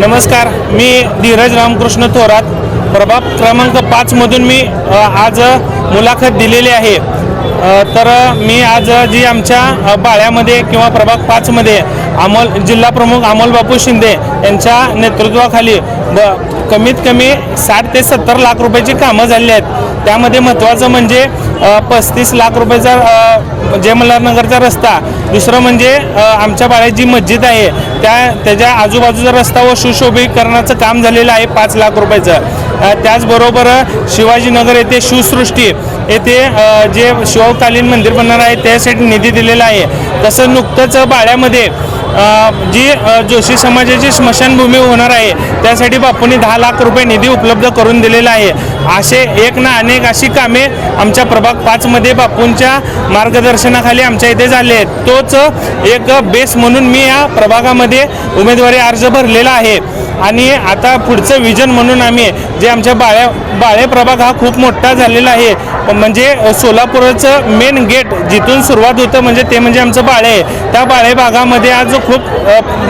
नमस्कार मी धीरज रामकृष्ण थोरात. प्रभाग क्रमांक पाचमधून मी आज मुलाखत दिलेली आहे. तर मी आज जी आमच्या बाळ्यामध्ये किंवा प्रभाग पाचमध्ये अमोल जिल्हा प्रमुख अमोल बापू शिंदे यांच्या नेतृत्वाखाली ब कमीत कमी साठ ते सत्तर लाख रुपयाची कामं झाली आहेत. त्यामध्ये महत्त्वाचं म्हणजे पस्तीस लाख रुपयाचा अ, जयमल्हारनगरचा रस्ता. दुसरं म्हणजे आमच्या बाळ्यात जी मस्जिद आहे त्या त्याच्या आजूबाजूचा रस्ता व सुशोभीकरणाचं काम झालेलं आहे पाच लाख रुपयाचं. त्याचबरोबर शिवाजीनगर येथे शिवसृष्टी येथे जे शिवकालीन मंदिर बनणार आहे त्यासाठी निधी दिलेला आहे. तसं नुकतंच बाळ्यामध्ये जी जोशी समाजाची स्मशानभूमी होणार आहे त्यासाठी बापूंनी दहा लाख रुपये निधी उपलब्ध करून दिलेला आहे. असे एक ना अनेक अशी कामे आमच्या प्रभाग पाचमध्ये बापूंच्या मार्गदर्शनाखाली आमच्या इथे झाले आहेत. तोच एक बेस म्हणून मी या प्रभागामध्ये उमेदवारी अर्ज भरलेला आहे. आणि आता पुढचं विजन म्हणून आम्ही जे आमच्या बाळ्या बाळे प्रभाग हा खूप मोठा झालेला आहे. म्हणजे सोलापूरचं मेन गेट जिथून सुरुवात होतं म्हणजे ते म्हणजे आमचं बाळे आहे. त्या बाळे भागामध्ये आज खूप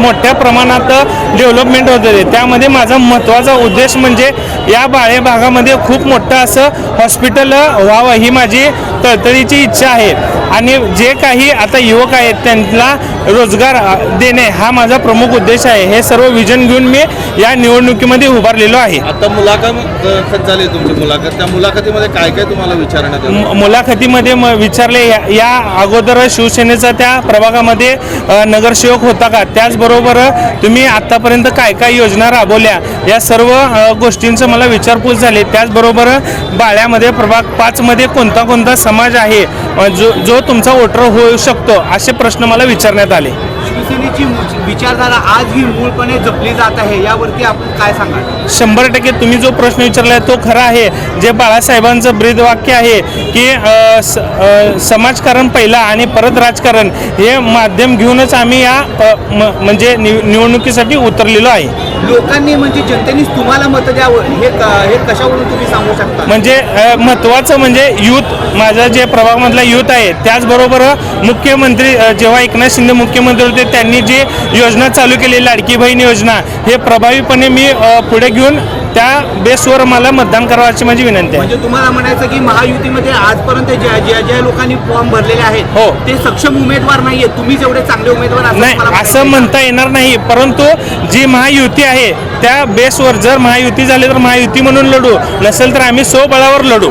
मोठ्या प्रमाणात डेव्हलपमेंट होत आहे. त्यामध्ये माझा महत्त्वाचा उद्देश म्हणजे या बाळे भागामध्ये खूप मोठं असं हॉस्पिटल व्हावं ही माझी तळतळीची इच्छा आहे. आणि जे काही आता युवक आहेत त्यांना रोजगार देणे हा माझा प्रमुख उद्देश आहे. हे सर्व विजन घेऊन मी या निवडणुकीमध्ये उभारलेलो आहे. आता मुलाखत खत झाली तुमची मुलाखत. त्या मुलाखतीमध्ये काय काय तुम्हाला विचारण्यात आलं मुलाखतीमध्ये म विचारले या या अगोदर शिवसेनेचा त्या प्रभागामध्ये अ, नगरसेवक होता का? त्याचबरोबर तुम्ही आत्तापर्यंत काय काय योजना राबवल्या? या सर्व अ, गोष्टींचं मला विचारपूस झाली. त्याचबरोबर बाळ्यामध्ये प्रभाग पाचमध्ये कोणता कोणता समाज आहे? अ, जो जो तुमचा वोटर होऊ शकतो असे प्रश्न मला विचारण्यात आले. शिवसेनेची विचारधारा आज ही मूळपणे जपली जात आहे यावरती आपण काय सांगाल? शंभर टक्के तुम्ही जो प्रश्न विचारला आहे तो खरा आहे. जे बाळासाहेबांचं ब्रीद वाक्य आहे की समाजकारण पहिला आणि परत राजकारण हे माध्यम घेऊनच आम्ही या म्हणजे निव- निवडणुकीसाठी उतरलेलो आहे. लोकांनी म्हणजे जनतेने तुम्हाला मत द्यावं हे हे कशावरून तुम्ही सांगू शकता? म्हणजे महत्त्वाचं म्हणजे युथ माझा जे प्रभागमधला युथ आहे त्याचबरोबर मुख्यमंत्री जेव्हा एकनाथ शिंदे मुख्यमंत्री होते त्यांनी जी योजना चालू केली लाडकी बहीण योजना हे प्रभावीपणे मी पुढे घेऊन त्या बेसवर मला मतदान करावं अशी माझी विनंती आहे. म्हणजे तुम्हाला म्हणायचं की महायुतीमध्ये आजपर्यंत ज्या ज्या ज्या लोकांनी फॉर्म भरलेले आहेत हो. ते सक्षम उमेदवार नाहीये. तुम्ही जेवढे चांगले उमेदवार नाही असं म्हणता येणार नाही. परंतु जी महायुती आहे त्या बेसवर जर महायुती झाली तर महायुती म्हणून लढू. नसेल तर आम्ही स्वबळावर लढू.